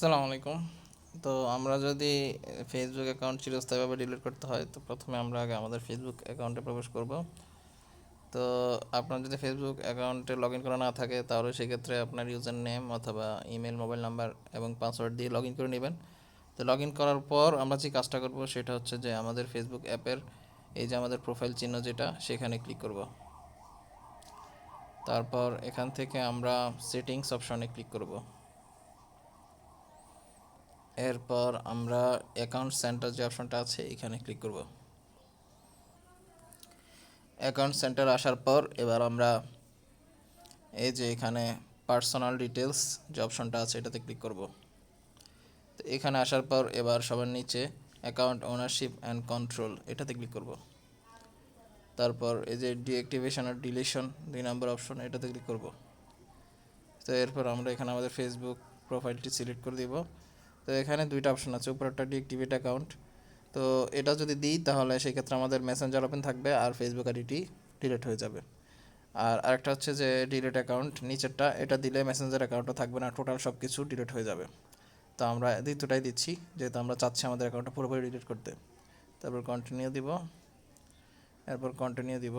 আসসালামু আলাইকুম। তো আমরা যদি ফেসবুক অ্যাকাউন্ট চিরস্থায়ীভাবে ডিলিট করতে হয়, তো প্রথমে আমরা আগে আমাদের ফেসবুক অ্যাকাউন্টে প্রবেশ করব। তো আপনার যদি ফেসবুক অ্যাকাউন্টে লগ ইন করা না থাকে, তাহলে সেক্ষেত্রে আপনার ইউজার নেম অথবা ইমেল মোবাইল নাম্বার এবং পাসওয়ার্ড দিয়ে লগ ইন করে নেবেন। তো লগ ইন করার পর আমরা যে কাজটা করব, সেটা হচ্ছে যে আমাদের ফেসবুক অ্যাপের এই যে আমাদের প্রোফাইল চিহ্ন যেটা, সেখানে ক্লিক করব। তারপর এখান থেকে আমরা সেটিংস অপশনে ক্লিক করব। এরপর আমরা অ্যাকাউন্ট সেন্টার যে অপশনটা আছে, এখানে ক্লিক করব। অ্যাকাউন্ট সেন্টার আসার পর এবার আমরা এই যে এখানে পার্সোনাল ডিটেলস যে অপশনটা আছে, এটাতে ক্লিক করব। তো এখানে আসার পর এবার সবার নিচে অ্যাকাউন্ট ওনারশিপ অ্যান্ড কন্ট্রোল এটাতে ক্লিক করব। তারপর এই যে ডিঅ্যাক্টিভেশন আর ডিলিশন দুই নম্বর অপশন এটাতে ক্লিক করব। তো এরপর আমরা এখানে আমাদের ফেসবুক প্রোফাইলটি সিলেক্ট করে দিব। তো এখানে দুইটা অপশন আছে। উপরেরটা ডিএক্টিভেট অ্যাকাউন্ট তো এটা যদি দিই, তাহলে সেক্ষেত্রে আমাদের মেসেঞ্জার ওপেন থাকবে আর ফেসবুক আইডিটি ডিলিট হয়ে যাবে। আর আরেকটা হচ্ছে যে ডিলিট অ্যাকাউন্ট নিচেরটা, এটা দিলে মেসেঞ্জার অ্যাকাউন্টও থাকবে না টোটাল সব কিছু ডিলিট হয়ে যাবে। তো আমরা দ্বিতীয়টাই দিচ্ছি, যেহেতু আমরা চাচ্ছি আমাদের অ্যাকাউন্টটা পুরোপুরি ডিলিট করতে। তারপর কন্টিনিউ দিব। এরপর কন্টিনিউ দিব।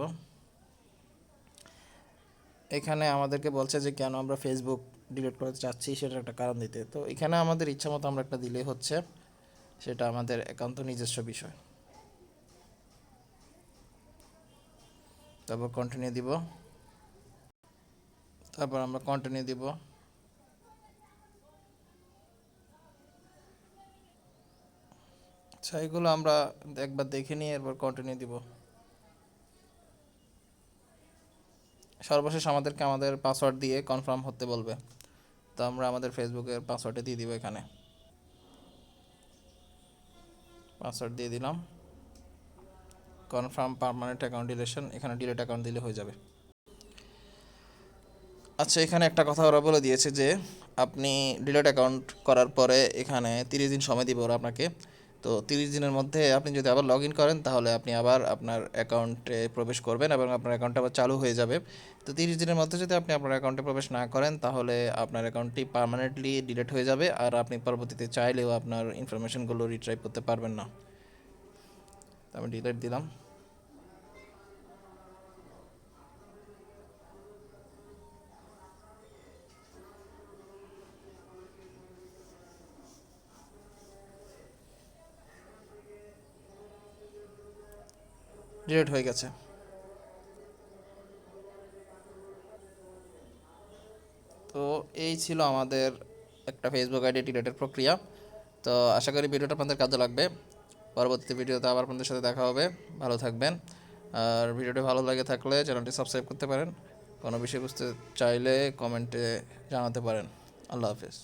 এখানে আমাদেরকে বলছে যে, কেন আমরা ফেসবুক ডিলিট করতে চাচ্ছি সেটার একটা কারণ দিতে। তো এখানে আমাদের ইচ্ছা মতো আমরা একটা দিলেই হচ্ছে, সেটা আমাদের একান্ত নিজস্ব বিষয়। তারপর কন্টিনিউ দিব। তারপর আমরা কন্টিনিউ দিব। আচ্ছা এগুলো আমরা একবার দেখে নিয়ে এরপর কন্টিনিউ দিব। সর্বশেষ আমাদেরকে আমাদের পাসওয়ার্ড দিয়ে কনফার্ম হতে বলবে। তো আমরা আমাদের ফেসবুকের পাসওয়ার্ডটা দিয়ে দিব এখানে। পাসওয়ার্ড দিয়ে দিলাম। কনফার্ম পারমানেন্ট অ্যাকাউন্ট ডিলেশন এখানে ডিলেট অ্যাকাউন্ট দিলে হয়ে যাবে। আচ্ছা এখানে একটা কথা ওরা বলে দিয়েছে যে, আপনি ডিলেট অ্যাকাউন্ট করার পরে এখানে তিরিশ দিন সময় দিবে ওরা আপনাকে। তো তিরিশ দিনের মধ্যে আপনি যদি আবার লগ ইন করেন, তাহলে আপনি আবার আপনার অ্যাকাউন্টে প্রবেশ করবেন এবং আপনার অ্যাকাউন্ট আবার চালু হয়ে যাবে। তো তিরিশ দিনের মধ্যে যদি আপনি আপনার অ্যাকাউন্টে প্রবেশ না করেন, তাহলে আপনার অ্যাকাউন্টটি পারমানেন্টলি ডিলিট হয়ে যাবে আর আপনি পরবর্তীতে চাইলেও আপনার ইনফরমেশনগুলো রিট্রাইভ করতে পারবেন না। আমি ডিলেট দিলাম। ডিলিট হয়ে গেছে। তো এই ছিল আমাদের একটা ফেসবুক আইডি ডিলেটের প্রক্রিয়া। তো আশা করি ভিডিওটা আপনাদের কাজে লাগবে। পরবর্তী ভিডিওতে আবার আপনাদের সাথে দেখা হবে। ভালো থাকবেন। আর ভিডিওটি ভালো লাগে থাকলে চ্যানেলটি সাবস্ক্রাইব করতে পারেন। কোনো বিষয় বুঝতে চাইলে কমেন্টে জানাতে পারেন। আল্লাহ হাফেজ।